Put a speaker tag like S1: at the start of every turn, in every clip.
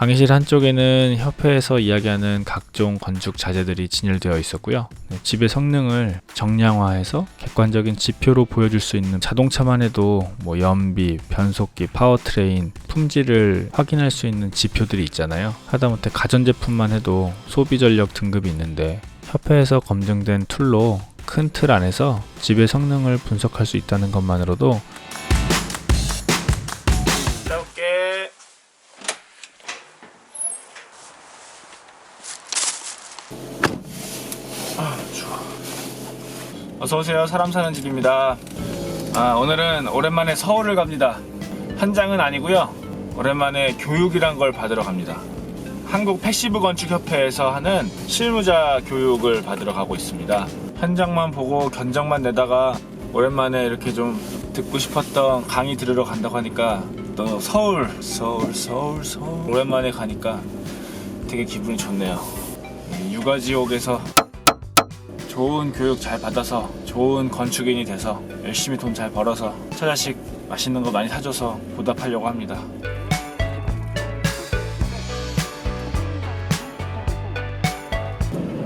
S1: 강의실 한쪽에는 협회에서 이야기하는 각종 건축 자재들이 진열되어 있었고요. 네, 집의 성능을 정량화해서 객관적인 지표로 보여줄 수 있는 자동차만 해도 뭐 연비, 변속기, 파워트레인, 품질을 확인할 수 있는 지표들이 있잖아요. 하다못해 가전제품만 해도 소비 전력 등급이 있는데 협회에서 검증된 툴로 큰 틀 안에서 집의 성능을 분석할 수 있다는 것만으로도 어서 오세요. 사람 사는 집입니다. 아, 오늘은 오랜만에 서울을 갑니다. 현장은 아니고요. 오랜만에 교육이란 걸 받으러 갑니다. 한국 패시브 건축 협회에서 하는 실무자 교육을 받으러 가고 있습니다. 현장만 보고 견적만 내다가 오랜만에 이렇게 좀 듣고 싶었던 강의 들으러 간다고 하니까 또 서울, 서울, 서울, 서울 오랜만에 가니까 되게 기분이 좋네요. 이 육아지옥에서 좋은 교육 잘 받아서 좋은 건축인이 돼서 열심히 돈 잘 벌어서 처자식 맛있는 거 많이 사줘서 보답하려고 합니다.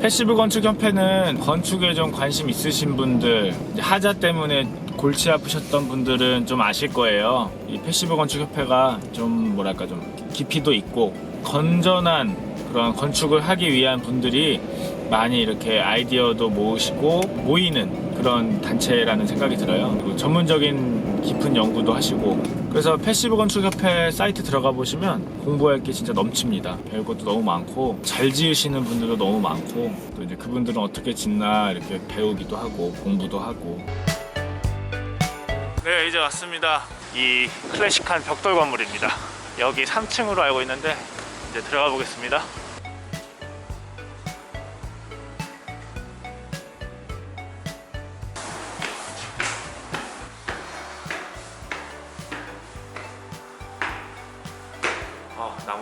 S1: 패시브 건축 협회는 건축에 좀 관심 있으신 분들 하자 때문에 골치 아프셨던 분들은 좀 아실 거예요. 이 패시브 건축 협회가 좀 뭐랄까 좀 깊이도 있고 건전한 그런 건축을 하기 위한 분들이 많이 이렇게 아이디어도 모으시고 모이는 그런 단체라는 생각이 들어요. 그리고 전문적인 깊은 연구도 하시고 그래서 패시브 건축 협회 사이트 들어가 보시면 공부할 게 진짜 넘칩니다. 배울 것도 너무 많고 잘 지으시는 분들도 너무 많고 또 이제 그분들은 어떻게 짓나 이렇게 배우기도 하고 공부도 하고 네 이제 왔습니다. 이 클래식한 벽돌 건물입니다. 여기 3층으로 알고 있는데 이제 들어가 보겠습니다.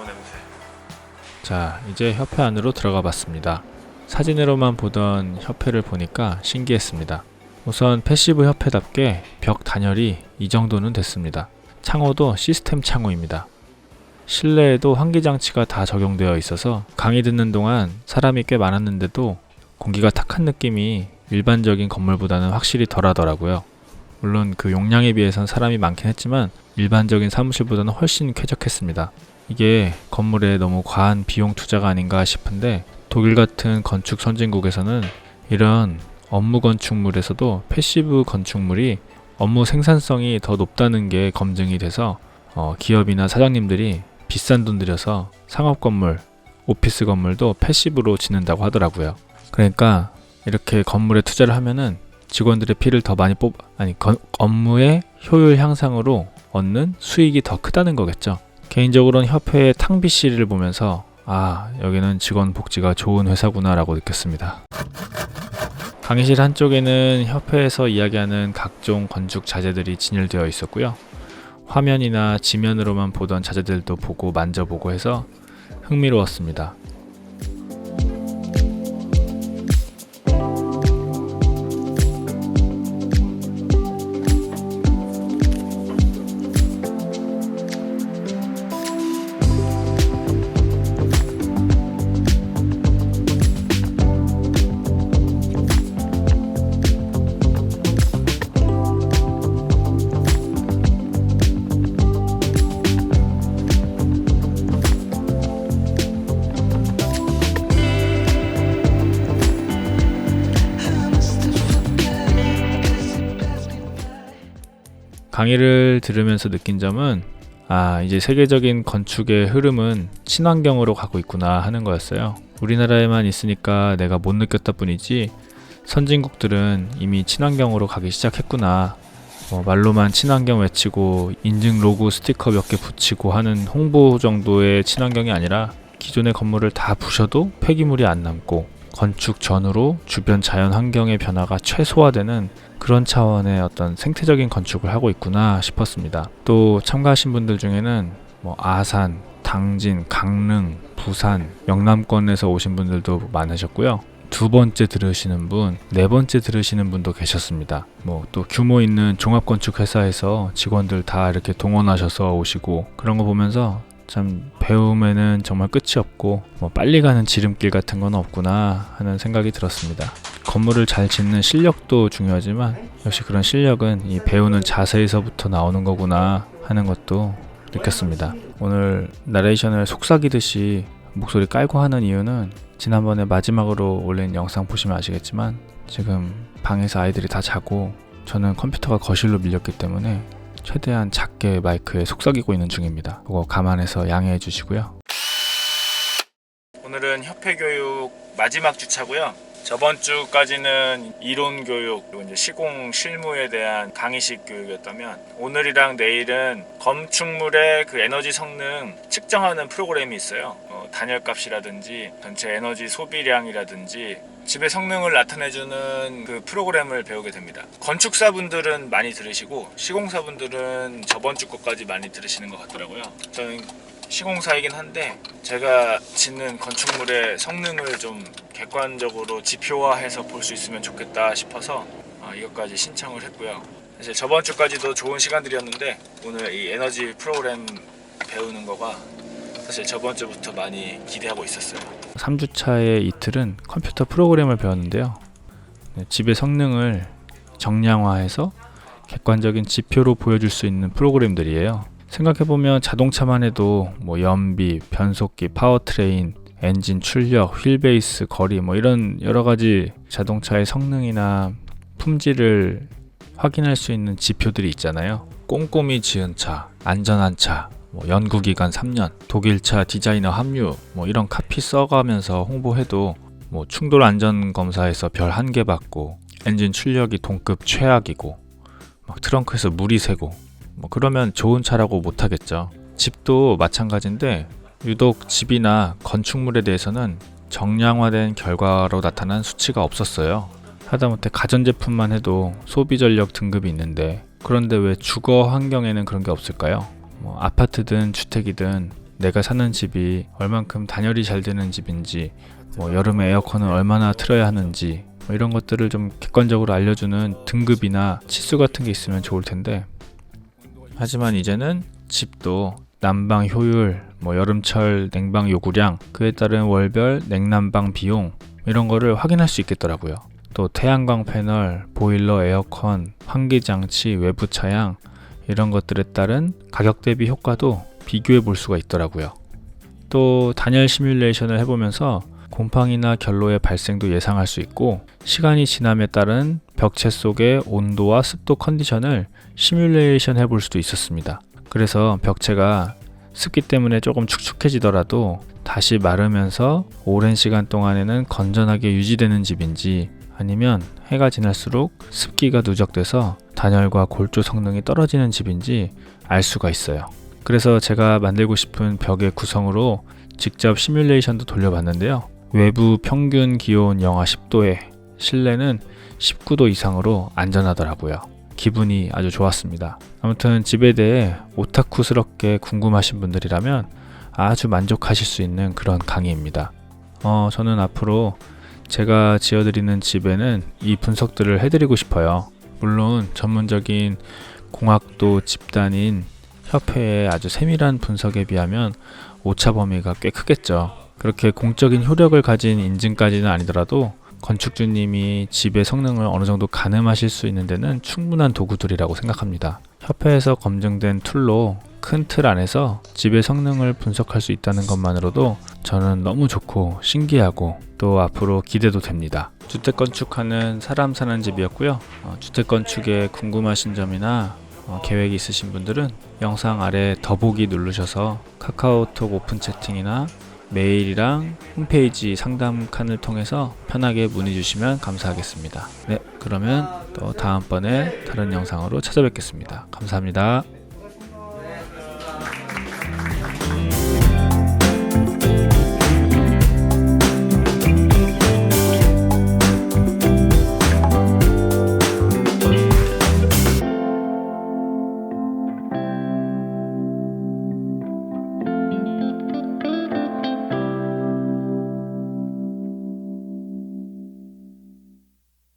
S1: 나무 냄새. 자 이제 협회 안으로 들어가 봤습니다. 사진으로만 보던 협회를 보니까 신기했습니다. 우선 패시브 협회답게 벽 단열이 이 정도는 됐습니다. 창호도 시스템 창호입니다. 실내에도 환기 장치가 다 적용되어 있어서 강의 듣는 동안 사람이 꽤 많았는데도 공기가 탁한 느낌이 일반적인 건물보다는 확실히 덜 하더라고요. 물론 그 용량에 비해선 사람이 많긴 했지만 일반적인 사무실보다는 훨씬 쾌적했습니다. 이게 건물에 너무 과한 비용 투자가 아닌가 싶은데 독일 같은 건축 선진국에서는 이런 업무 건축물에서도 패시브 건축물이 업무 생산성이 더 높다는 게 검증이 돼서 어, 기업이나 사장님들이 비싼 돈 들여서 상업 건물, 오피스 건물도 패시브로 짓는다고 하더라고요. 그러니까 이렇게 건물에 투자를 하면은 직원들의 피를 더 많이 뽑 아니 건, 업무의 효율 향상으로 얻는 수익이 더 크다는 거겠죠. 개인적으로는 협회의 탕비 씨를 보면서 아 여기는 직원 복지가 좋은 회사구나라고 느꼈습니다. 강의실 한쪽에는 협회에서 이야기하는 각종 건축 자재들이 진열되어 있었고요. 화면이나 지면으로만 보던 자재들도 보고 만져보고 해서 흥미로웠습니다. 강의를 들으면서 느낀 점은 아, 이제 세계적인 건축의 흐름은 친환경으로 가고 있구나 하는 거였어요. 우리나라에만 있으니까 내가 못 느꼈다 뿐이지 선진국들은 이미 친환경으로 가기 시작했구나. 뭐 말로만 친환경 외치고 인증 로고 스티커 몇 개 붙이고 하는 홍보 정도의 친환경이 아니라 기존의 건물을 다 부셔도 폐기물이 안 남고 건축 전후로 주변 자연 환경의 변화가 최소화되는 그런 차원의 어떤 생태적인 건축을 하고 있구나 싶었습니다. 또 참가하신 분들 중에는 뭐 아산, 당진, 강릉, 부산, 영남권에서 오신 분들도 많으셨고요. 두 번째 들으시는 분, 네 번째 들으시는 분도 계셨습니다. 뭐 또 규모 있는 종합건축 회사에서 직원들 다 이렇게 동원하셔서 오시고 그런 거 보면서 참 배움에는 정말 끝이 없고 뭐 빨리 가는 지름길 같은 건 없구나 하는 생각이 들었습니다. 건물을 잘 짓는 실력도 중요하지만 역시 그런 실력은 이 배우는 자세에서부터 나오는 거구나 하는 것도 느꼈습니다. 오늘 나레이션을 속삭이듯이 목소리 깔고 하는 이유는 지난번에 마지막으로 올린 영상 보시면 아시겠지만 지금 방에서 아이들이 다 자고 저는 컴퓨터가 거실로 밀렸기 때문에 최대한 작게 마이크에 속삭이고 있는 중입니다. 그거 감안해서 양해해 주시고요. 오늘은 협회 교육 마지막 주차고요. 저번 주까지는 이론 교육 그리고 이제 시공 실무에 대한 강의식 교육이었다면 오늘이랑 내일은 건축물의 그 에너지 성능 측정하는 프로그램이 있어요. 어, 단열값이라든지 전체 에너지 소비량이라든지 집의 성능을 나타내주는 그 프로그램을 배우게 됩니다. 건축사분들은 많이 들으시고 시공사분들은 저번 주 것까지 많이 들으시는 것 같더라고요. 저는 시공사이긴 한데 제가 짓는 건축물의 성능을 좀 객관적으로 지표화해서 볼 수 있으면 좋겠다 싶어서 어, 이것까지 신청을 했고요. 사실 저번 주까지도 좋은 시간들이었는데 오늘 이 에너지 프로그램 배우는 거가 사실 저번 주부터 많이 기대하고 있었어요. 3주차의 이틀은 컴퓨터 프로그램을 배웠는데요. 네, 집의 성능을 정량화해서 객관적인 지표로 보여줄 수 있는 프로그램들이에요. 생각해보면 자동차만 해도 뭐 연비, 변속기, 파워트레인, 엔진 출력, 휠베이스, 거리 뭐 이런 여러 가지 자동차의 성능이나 품질을 확인할 수 있는 지표들이 있잖아요. 꼼꼼히 지은 차, 안전한 차, 뭐 연구기간 3년, 독일차 디자이너 합류, 뭐 이런 카피 써가면서 홍보해도 뭐 충돌 안전 검사에서 별 한 개 받고 엔진 출력이 동급 최악이고 막 트렁크에서 물이 새고 뭐 그러면 좋은 차라고 못 하겠죠. 집도 마찬가지인데 유독 집이나 건축물에 대해서는 정량화된 결과로 나타난 수치가 없었어요. 하다못해 가전제품만 해도 소비 전력 등급이 있는데 그런데 왜 주거 환경에는 그런 게 없을까요? 뭐 아파트든 주택이든 내가 사는 집이 얼만큼 단열이 잘 되는 집인지 뭐 여름에 에어컨을 얼마나 틀어야 하는지 뭐 이런 것들을 좀 객관적으로 알려주는 등급이나 치수 같은 게 있으면 좋을 텐데 하지만 이제는 집도 난방 효율, 뭐 여름철 냉방 요구량, 그에 따른 월별 냉난방 비용 이런 거를 확인할 수 있겠더라고요. 또 태양광 패널, 보일러, 에어컨, 환기 장치, 외부 차양 이런 것들에 따른 가격 대비 효과도 비교해 볼 수가 있더라고요. 또 단열 시뮬레이션을 해보면서 곰팡이나 결로의 발생도 예상할 수 있고 시간이 지남에 따른 벽체 속의 온도와 습도 컨디션을 시뮬레이션 해볼 수도 있었습니다. 그래서 벽체가 습기 때문에 조금 축축해지더라도 다시 마르면서 오랜 시간 동안에는 건전하게 유지되는 집인지 아니면 해가 지날수록 습기가 누적돼서 단열과 골조 성능이 떨어지는 집인지 알 수가 있어요. 그래서 제가 만들고 싶은 벽의 구성으로 직접 시뮬레이션도 돌려봤는데요. 외부 평균 기온 영하 10도에 실내는 19도 이상으로 안전하더라고요. 기분이 아주 좋았습니다. 아무튼 집에 대해 오타쿠스럽게 궁금하신 분들이라면 아주 만족하실 수 있는 그런 강의입니다. 어, 저는 앞으로 제가 지어드리는 집에는 이 분석들을 해드리고 싶어요. 물론 전문적인 공학도 집단인 협회의 아주 세밀한 분석에 비하면 오차 범위가 꽤 크겠죠. 그렇게 공적인 효력을 가진 인증까지는 아니더라도 건축주님이 집의 성능을 어느 정도 가늠하실 수 있는 데는 충분한 도구들이라고 생각합니다. 협회에서 검증된 툴로 큰 틀 안에서 집의 성능을 분석할 수 있다는 것만으로도 저는 너무 좋고 신기하고 또 앞으로 기대도 됩니다. 주택 건축하는 사람 사는 집이었고요. 어, 주택 건축에 궁금하신 점이나 어, 계획이 있으신 분들은 영상 아래 더보기 누르셔서 카카오톡 오픈 채팅이나 메일이랑 홈페이지 상담 칸을 통해서 편하게 문의 주시면 감사하겠습니다. 네, 그러면 또 다음번에 다른 영상으로 찾아뵙겠습니다. 감사합니다.